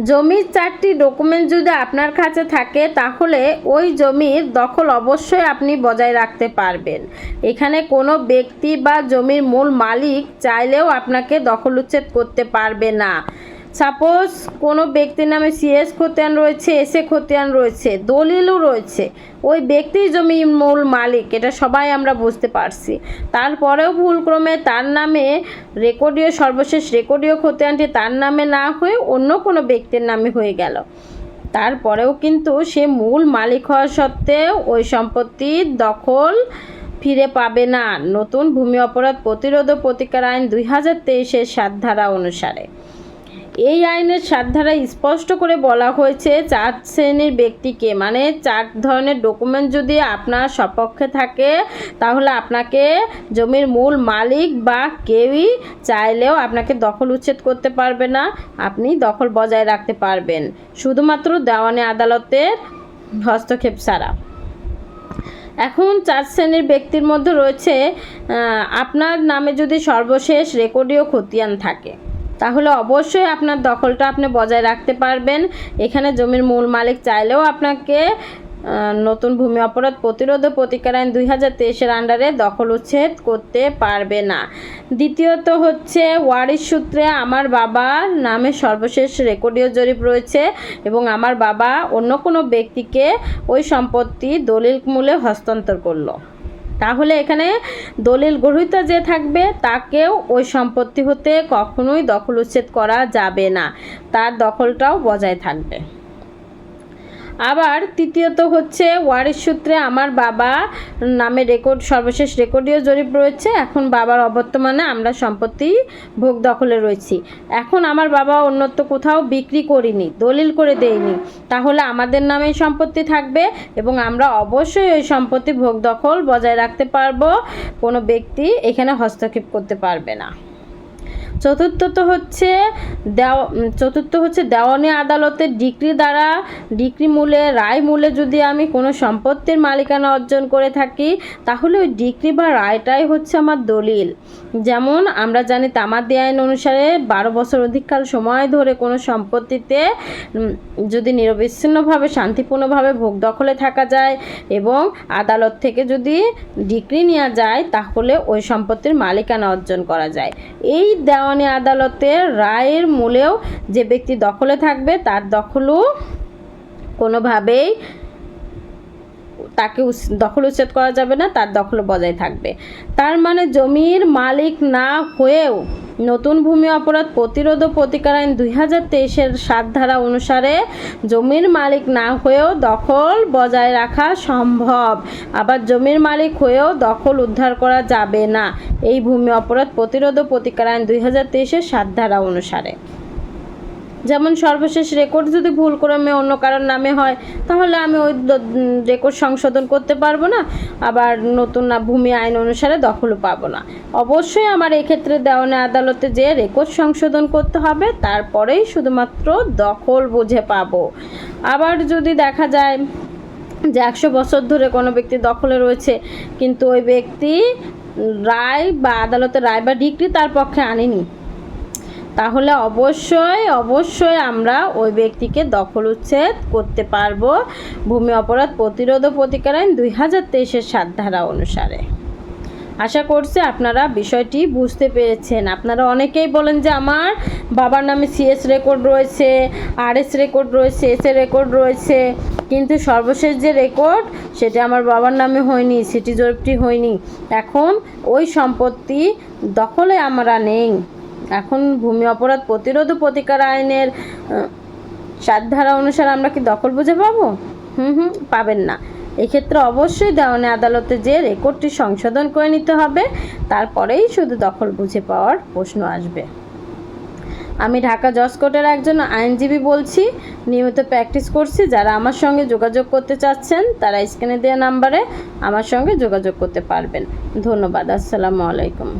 জমির চারটি ডকুমেন্ট যদি আপনার কাছে থাকে, তাহলে ওই জমির দখল অবশ্যই আপনি বজায় রাখতে পারবেন। এখানে কোনো ব্যক্তি বা জমির মূল মালিক চাইলেও আপনাকে দখল উচ্ছেদ করতে পারবে না। সাপোজ কোনো ব্যক্তির নামে সিএস খতিয়ান রয়েছে এসে খতিয়ান রয়েছে, দলিলও রয়েছে, ওই ব্যক্তির জমির মূল মালিক, এটা সবাই আমরা বুঝতে পারছি। তারপরেও ভুলক্রমে তার নামে রেকর্ডীয়, সর্বশেষ রেকর্ডীয় খতিয়ানটি তার নামে না হয়ে অন্য কোনো ব্যক্তির নামে হয়ে গেল। তারপরেও কিন্তু সে মূল মালিক হওয়া সত্ত্বেও ওই সম্পত্তির দখল ফিরে পাবে না। নতুন ভূমি অপরাধ প্রতিরোধ ও প্রতিকার আইন দুই হাজার তেইশের সাত ধারা অনুসারে। এই আইনের সাত ধারায় স্পষ্ট করে বলা হয়েছে, চার শ্রেণির ব্যক্তিকে। মানে চার ধরনের ডকুমেন্ট যদি আপনার সপক্ষে থাকে, তাহলে আপনাকে জমির মূল মালিক বা কেউই চাইলেও আপনাকে দখল উচ্ছেদ করতে পারবে না, আপনি দখল বজায় রাখতে পারবেন। শুধুমাত্র দেওয়ানি আদালতের হস্তক্ষেপ ছাড়া। এখন চার শ্রেণির ব্যক্তির মধ্যে রয়েছে আপনার নামে যদি সর্বশেষ রেকর্ডীয় খতিয়ান থাকে। তাহলে অবশ্যই আপনার দখলটা আপনি বজায় রাখতে পারবেন। এখানে জমির মূল মালিক চাইলেও আপনাকে নতুন ভূমি অপরাধ প্রতিরোধ ও প্রতিকার আইন দুই হাজার তেইশের আন্ডারে দখল উচ্ছেদ করতে পারবে না। দ্বিতীয়ত হচ্ছে, ওয়ারিশ সূত্রে আমার বাবার নামে সর্বশেষ রেকর্ডীয় জরিপ রয়েছে এবং আমার বাবা অন্য কোনো ব্যক্তিকে ওই সম্পত্তি দলিল মূলে হস্তান্তর করল। তাহলে এখানে দলিল গ্রহীতা যে থাকবে, তাকেও ওই সম্পত্তি হতে কখনোই দখল উচ্ছেদ করা যাবে না। তার দখলটাও বজায় থাকবে। আবার তৃতীয়ত হচ্ছে ওয়ারিশ সূত্রে আমার বাবা নামে রেকর্ড, সর্বশেষ রেকর্ডীয় জরিপ রয়েছে। এখন বাবার অবর্তমানে আমরা সম্পত্তি ভোগ দখলে রয়েছি। এখন আমার বাবা অন্যত্র কোথাও বিক্রি করিনি, দলিল করে দেয়নি। তাহলে আমাদের নামেই সম্পত্তি থাকবে এবং আমরা অবশ্যই ওই সম্পত্তি ভোগ দখল বজায় রাখতে পারব। কোনো ব্যক্তি এখানে হস্তক্ষেপ করতে পারবে না। চতুর্থত হচ্ছে দেও উম, চতুর্থ হচ্ছে দেওয়ানি আদালতের ডিক্রি দ্বারা ডিক্রি মূলে রায় মূলে যদি আমি কোনো সম্পত্তির মালিকানা অর্জন করে থাকি তাহলে ওই ডিক্রি বা রায়টাই হচ্ছে আমার দলিল। যেমন আমরা জানি তামাদি আইন অনুসারে বারো বছর অধিককাল সময় ধরে কোনো সম্পত্তিতে যদি নিরবিচ্ছিন্নভাবে শান্তিপূর্ণভাবে ভোগ দখলে থাকা যায় এবং আদালত থেকে যদি ডিক্রি নেওয়া যায় তাহলে ওই সম্পত্তির মালিকানা অর্জন করা যায়। এই দেওয়ানি আদালতের রায়ের মূলেও যে ব্যক্তি দখলে থাকবে, তার দখলও কোনোভাবেই তাকে দখল উচ্ছেদ করা যাবে না, তার দখল বজায় থাকবে। তার মানে জমির মালিক না হয়েও নতুন ভূমি অপরাধ প্রতিরোধ ও প্রতিকার আইন দুই হাজার তেইশের সাত ধারা অনুসারে জমির মালিক না হয়েও দখল বজায় রাখা সম্ভব। আবার জমির মালিক হয়েও দখল উদ্ধার করা যাবে না। এই ভূমি অপরাধ প্রতিরোধ ও প্রতিকার আইন দুই হাজার তেইশের সাত ধারা অনুসারে। যেমন সর্বশেষ রেকর্ড যদি ভুল ক্রমে অন্য কারোর নামে হয়, তাহলে আমি ওই রেকর্ড সংশোধন করতে পারব না। আবার নতুন না ভূমি আইন অনুসারে দখলও পাবো না। অবশ্যই আমার এক্ষেত্রে দেওয়ানে আদালতে যে রেকর্ড সংশোধন করতে হবে, তারপরেই শুধুমাত্র দখল বুঝে পাবো। আবার যদি দেখা যায় যে একশো বছর ধরে কোনো ব্যক্তি দখলে রয়েছে, কিন্তু ওই ব্যক্তি রায় বা আদালতের রায় বা ডিগ্রি তার পক্ষে আনেনি তাহলে অবশ্যই অবশ্যই আমরা ওই ব্যক্তিকে দখল উচ্ছেদ করতে পারব। ভূমি অপরাধ প্রতিরোধ ও প্রতিকার আইন দুই হাজার তেইশের সাত ধারা অনুসারে। আশা করছি আপনারা বিষয়টি বুঝতে পেরেছেন। আপনারা অনেকেই বলেন যে আমার বাবার নামে সিএস রেকর্ড রয়েছে আরএস রেকর্ড রয়েছে এস রেকর্ড রয়েছে। কিন্তু সর্বশেষ যে রেকর্ড সেটা আমার বাবার নামে হয়নি সিটি জরিপটি হয়নি। এখন ওই সম্পত্তি দখলে আমরা নেই। এখন ভূমি অপরাধ প্রতিরোধ ও প্রতিকার আইনের সাত ধারা অনুসারে আমরা কি দখল বুঝে পাবো? হুম হুম, পাবেন না। এক্ষেত্রে অবশ্যই দেওয়ানি আদালতে যে রেকর্ডটি সংশোধন করে নিতে হবে, তারপরেই শুধু দখল বুঝে পাওয়ার প্রশ্ন আসবে। আমি ঢাকা জজ কোর্টের একজন আইনজীবী বলছি, নিয়মিত প্র্যাকটিস করছি, যারা আমার সঙ্গে যোগাযোগ করতে চাচ্ছেন, তারা স্ক্রিনে দেওয়া নাম্বারে আমার সঙ্গে যোগাযোগ করতে পারবেন। ধন্যবাদ, আসসালামু আলাইকুম।